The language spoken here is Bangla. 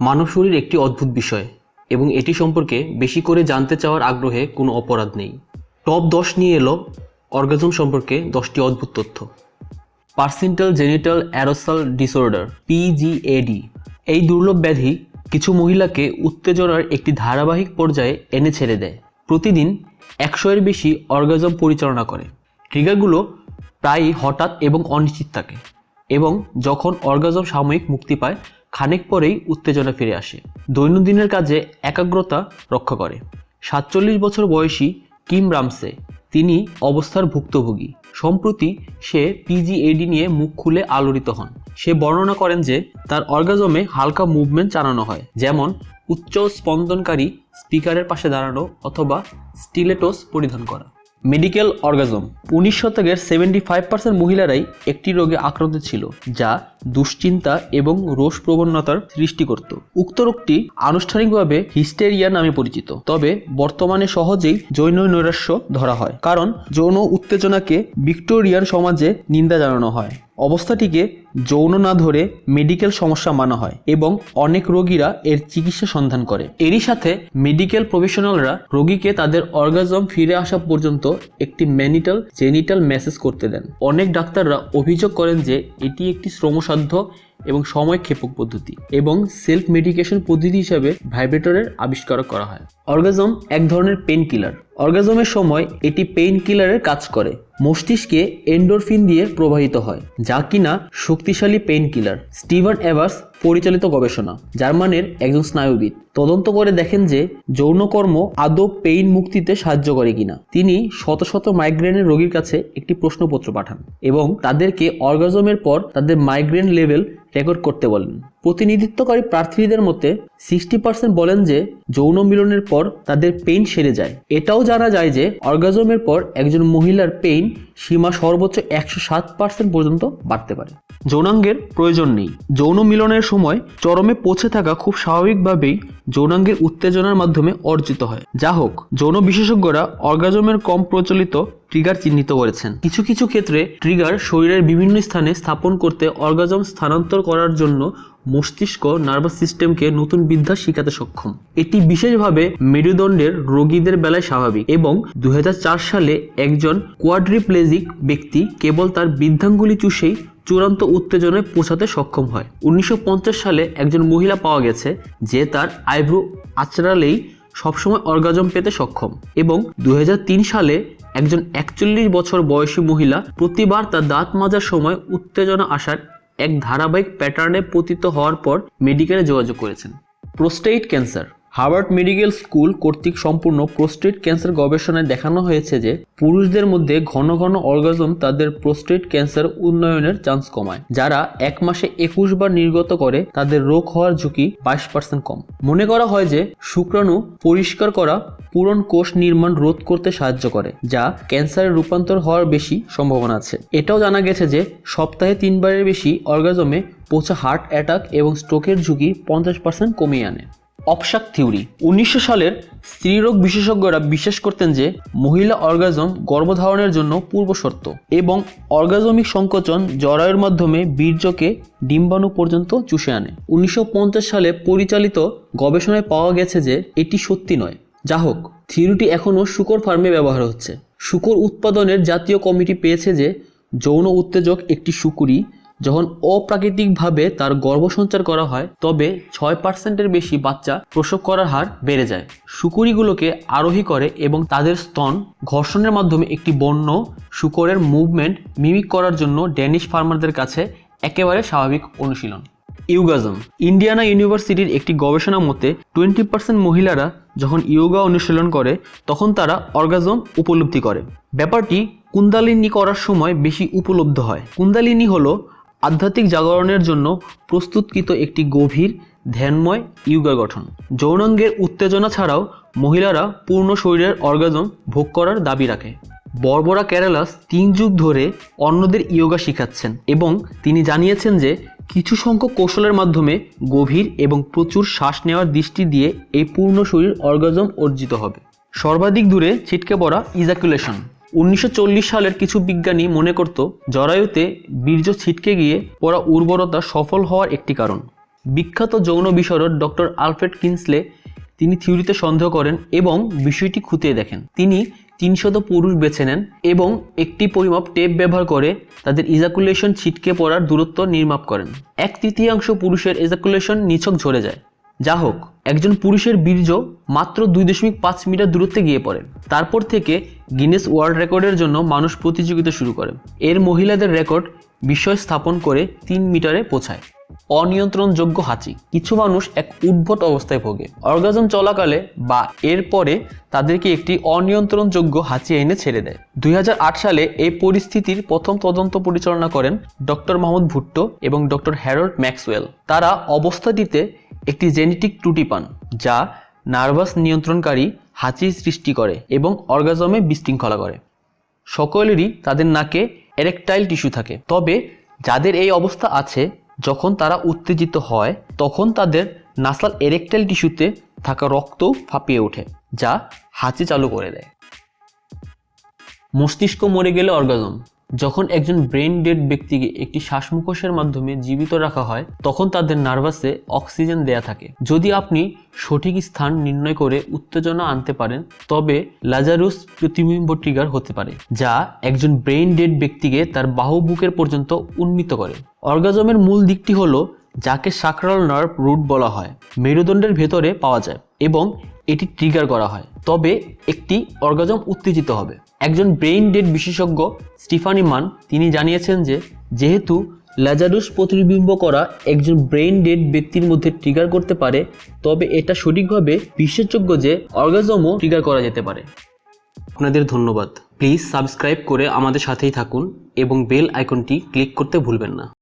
মানব শরীর একটি অদ্ভুত বিষয়, এবং এটি সম্পর্কে বেশি করে জানতে চাওয়ার আগ্রহে কোনো অপরাধ নেই। টপ দশ নিয়ে এলো অর্গাজম সম্পর্কে দশটি অদ্ভুত তথ্য। Persistent genital arousal disorder PGAD এই দুর্লভ ব্যাধি কিছু মহিলাকে উত্তেজনার একটি ধারাবাহিক পর্যায়ে এনে ছেড়ে দেয়। প্রতিদিন একশো এর বেশি অর্গাজম পরিচালনা করে। ট্রিগারগুলো প্রায়ই হঠাৎ এবং অনিশ্চিত থাকে, এবং যখন অর্গাজম সাময়িক মুক্তি পায় খানিক পরেই উত্তেজনা ফিরে আসে। দৈনন্দিনের কাজে একাগ্রতা রক্ষা করে। সাতচল্লিশ বছর বয়সী কিম রামসে তিনি অবস্থার ভুক্তভোগী। সম্প্রতি সে পিজিএডি নিয়ে মুখ খুলে আলোড়িত হন। সে বর্ণনা করেন যে, তার অর্গাজমে হালকা মুভমেন্ট চালানো হয়, যেমন উচ্চ স্পন্দনকারী স্পিকারের পাশে দাঁড়ানো অথবা স্টিলেটোস পরিধান করা। Medical orgasm. উনিশ শতকের সেভেন্টি ফাইভ পার্সেন্ট মহিলারাই একটি রোগে আক্রান্ত ছিল, যা দুশ্চিন্তা এবং রোষ প্রবণতার সৃষ্টি করত। উক্ত রোগটি আনুষ্ঠানিকভাবে হিস্টেরিয়া নামে পরিচিত। তবে বর্তমানে সহজেই যৌন নৈরাশ্য ধরা হয়। কারণ যৌন উত্তেজনাকে ভিক্টোরিয়ান সমাজে নিন্দা জানানো হয়। অবস্থাটিকে যৌন না ধরে মেডিকেল সমস্যা মানা হয় এবং অনেক রোগীরা এর চিকিৎসা সন্ধান করে। এরই সাথে মেডিকেল প্রফেশনালরা রোগীকে তাদের অর্গাজম ফিরে আসা পর্যন্ত একটি ম্যানিটাল জেনিটাল মেসেজ করতে দেন। অনেক ডাক্তাররা অভিযোগ করেন যে এটি একটি শ্রমসাধ্য এবং সময়ক্ষেপক পদ্ধতি এবং সেলফ মেডিকেশন পদ্ধতি হিসাবে ভাইব্রেটরের আবিষ্কার করা হয়। অর্গাজম এক ধরনের পেন কিলার অর্গাজমের সময় এটি পেইন কিলারের কাজ করে। মস্তিষ্কে এন্ডোরফিন দিয়ে প্রবাহিত হয়, যা কিনা শক্তিশালী পেইন কিলার স্টিভেন এভার্স পরিচালিত গবেষণা, জার্মানের একজন স্নায়ুবিদ। তদন্ত করে দেখেন যে, যৌনকর্ম আদৌ পেইন মুক্তিতে সাহায্য করে কিনা। তিনি শত শত মাইগ্রেনের রোগীর কাছে একটি প্রশ্নপত্র পাঠান এবং তাদেরকে অর্গাজমের পর তাদের মাইগ্রেন লেভেল রেকর্ড করতে বলেন। প্রতিনিধিত্বকারী প্রার্থীদের মতে, সিক্সটি পার্সেন্ট বলেন যে, যৌন মিলনের পর তাদের পেইন সেরে যায়। এটাও জানা যায় যে, অর্গাজমের পর একজন মহিলার পেইন সীমা সর্বোচ্চ একশো সাত পার্সেন্ট পর্যন্ত বাড়তে পারে। যৌনাঙ্গের প্রয়োজন নেই। যৌন মিলনের সময় চরমে পৌঁছে থাকা খুব স্বাভাবিকভাবেই যৌনাঙ্গের উত্তেজনার মাধ্যমে অর্জিত হয়। যা হোক, যৌন বিশেষজ্ঞরা অর্গাজমের কম প্রচলিত ট্রিগার চিহ্নিত করেছেন। কিছু কিছু ক্ষেত্রে ট্রিগার শরীরের বিভিন্ন স্থানে স্থাপন করতে অর্গাজম স্থানান্তর করার জন্য মস্তিষ্ক নার্ভাস সিস্টেমকে নতুন বিদ্যা শিখাতে সক্ষম। এটি বিশেষভাবে মেরুদণ্ডের রোগীদের বেলায় স্বাভাবিক এবং দু হাজার চার সালে একজন কোয়াড্রিপ্লেজিক ব্যক্তি কেবল তার বৃদ্ধাঙ্গুলি চুষেই চূড়ান্ত উত্তেজনায় পৌঁছাতে সক্ষম হয়। উনিশশো পঞ্চাশ সালে একজন মহিলা পাওয়া গেছে যে তার আইব্রো আচড়ালেই সবসময় অর্গাজম পেতে সক্ষম এবং দুহাজার তিন সালে একজন একচল্লিশ বছর বয়সী মহিলা প্রতিবার তার দাঁত মাজার সময় উত্তেজনা আসার এক ধারাবাহিক প্যাটার্নে পতিত হওয়ার পর মেডিকেলে যোগাযোগ করেছেন। Prostate cancer Harvard medical school কর্তৃক সম্পূর্ণ প্রোস্টেট ক্যান্সার গবেষণায় দেখানো হয়েছে যে পুরুষদের মধ্যে ঘন ঘন অর্গাজম তাদের প্রোস্টেট ক্যান্সার উন্নয়নের চান্স কমায়, যারা এক মাসে একুশ বার নির্গত করে তাদের রোগ হওয়ার ঝুঁকি বাইশ পার্সেন্ট কম। মনে করা হয় যে শুক্রাণু পরিষ্কার করা পূরণ কোষ নির্মাণ রোধ করতে সাহায্য করে, যা ক্যান্সারের রূপান্তর হওয়ার বেশি সম্ভাবনা আছে। এটাও জানা গেছে যে সপ্তাহে তিনবারের বেশি অর্গাজমে পৌঁছা হার্ট অ্যাটাক এবং স্ট্রোকের ঝুঁকি পঞ্চাশ পার্সেন্ট কমিয়ে আনে। অপশাক থিওরি। উনিশশো সালের স্ত্রীরোগ বিশেষজ্ঞরা বিশ্বাস করতেন যে মহিলা অর্গাজম গর্ভধারণের জন্য পূর্ব শর্ত এবং অর্গাজমিক সংকোচন জরায়ুর মাধ্যমে বীর্যকে ডিম্বাণু পর্যন্ত চুষে আনে। উনিশশো পঞ্চাশ সালে পরিচালিত গবেষণায় পাওয়া গেছে যে এটি সত্যি নয়। যা হোক, থিওরিটি এখনও শুকর ফার্মে ব্যবহার হচ্ছে। শুকর উৎপাদনের জাতীয় কমিটি পেয়েছে যে যৌন উত্তেজক একটি শুকুরি যখন অপ্রাকৃতিকভাবে তার গর্ভসঞ্চার করা হয়, তবে ছয় পার্সেন্টের বেশি বাচ্চা প্রসব করার হার বেড়ে যায়। শুকুরিগুলোকে আরোহী করে এবং তাদের স্তন ঘর্ষণের মাধ্যমে একটি বন্য শুকরের মুভমেন্ট মিমিক করার জন্য ড্যানিশ ফার্মারদের কাছে একেবারে স্বাভাবিক অনুশীলন। ইউগাজম। ইন্ডিয়ানা ইউনিভার্সিটির একটি গবেষণা মতে, টোয়েন্টি পার্সেন্ট মহিলারা যখন ইয়োগা অনুশীলন করে, তখন তারা অর্গাজম উপলব্ধি করে। ব্যাপারটি কুন্দালিনী করার সময় বেশি উপলব্ধ হয়। কুন্দালিনী হলো আধ্যাত্মিক জাগরণের জন্য প্রস্তুতকৃত একটি গভীর, ধ্যানময় ইয়োগা গঠন। যৌনাঙ্গের উত্তেজনা ছাড়াও মহিলারা পূর্ণ শরীরের অর্গাজম ভোগ করার দাবি রাখে। বর্বরা ক্যারালাস তিন যুগ ধরে অন্যদের ইয়োগা শিখাচ্ছেন এবং তিনি জানিয়েছেন যে কিছু সংখ্যক কৌশলের মাধ্যমে গভীর এবং প্রচুর শ্বাস নেওয়ার দৃষ্টি দিয়ে এই পূর্ণ শরীর অর্গাজম অর্জিত হবে। সর্বাধিক দূরে ছিটকে পড়া ইজাকুলেশন উনিশশো চল্লিশ সালের কিছু বিজ্ঞানী মনে করত, জরায়ুতে বীর্য ছিটকে গিয়ে পড়া উর্বরতা সফল হওয়ার একটি কারণ। বিখ্যাত যৌন বিশারদ ডক্টর আলফ্রেড কিনসলে তিনি থিওরিতে সন্দেহ করেন এবং বিষয়টি খুঁটিয়ে দেখেন। তিনি তিনশত পুরুষ বেছে নেন এবং একটি পরিমাপ টেপ ব্যবহার করে তাদের ইজাকুলেশন ছিটকে পড়ার দূরত্ব নির্মাপ করেন। এক তৃতীয়াংশ পুরুষের ইজাকুলেশন নিছক ঝরে যায়। যা হোক, একজন পুরুষের বীর্য মাত্র দুই দশমিক পাঁচ মিটার দূরত্বে গিয়ে পড়ে। তারপর থেকে গিনেস ওয়ার্ল্ড রেকর্ডের জন্য মানুষ প্রতিযোগিতা শুরু করে। এর মহিলাদের রেকর্ড বিস্ময় স্থাপন করে তিন মিটারে পৌঁছায়। অনিয়ন্ত্রণযোগ্য হাঁচি। কিছু মানুষ এক উদ্ভট অবস্থায় ভোগে। অর্গাজম চলাকালে বা এর পরে তাদেরকে একটি অনিয়ন্ত্রণযোগ্য হাঁচি এনে ছেড়ে দেয়। দুই হাজার আট সালে এই পরিস্থিতির প্রথম তদন্ত পরিচালনা করেন ডক্টর মাহমুদ ভুট্টো এবং ডক্টর হ্যারল্ড ম্যাক্সওয়েল। তারা অবস্থাটিতে একটি জেনেটিক ত্রুটি পান, যা নার্ভাস নিয়ন্ত্রণকারী হাঁচির সৃষ্টি করে এবং অর্গাজমে বিশৃঙ্খলা করে। সকলেরই তাদের নাকে এরেকটাইল টিস্যু থাকে। তবে যাদের এই অবস্থা আছে, যখন তারা উত্তেজিত হয়, তখন তাদের নাসাল এরেকটাইল টিস্যুতে থাকা রক্ত ফাঁপিয়ে ওঠে, যা হাঁচি চালু করে দেয়। মস্তিষ্ক মরে গেলে অর্গাজম। যখন একজন ব্রেন ডেড ব্যক্তিকে একটি শ্বাসমুখোশের মাধ্যমে জীবিত রাখা হয়, তখন তাদের নার্ভাসে অক্সিজেন দেয়া থাকে। যদি আপনি সঠিক স্থান নির্ণয় করে উত্তেজনা আনতে পারেন, তবে লাজারুস প্রতিবিম্ব ট্রিগার হতে পারে, যা একজন ব্রেন ডেড ব্যক্তিকে তার বাহু বুকের পর্যন্ত উন্নীত করে। অর্গাজমের মূল দিকটি হলো, যাকে সাকরাল নার্ভ রুট বলা হয়, মেরুদণ্ডের ভেতরে পাওয়া যায় এবং এটি ট্রিগার করা হয়। তবে একটি অর্গাজম উত্তেজিত হবে। একজন ব্রেইন ডেড বিশেষজ্ঞ স্টিফানি মান, তিনি জানিয়েছেন যে, যেহেতু ল্যাজারুস প্রতিবিম্ব করা একজন ব্রেইন ডেড ব্যক্তির মধ্যে ট্রিগার করতে পারে, তবে এটা সঠিকভাবে বিশ্বাসযোগ্য যে অর্গাজমও ট্রিগার করা যেতে পারে। আপনাদের ধন্যবাদ। প্লিজ সাবস্ক্রাইব করে আমাদের সাথেই থাকুন এবং বেল আইকনটি ক্লিক করতে ভুলবেন না।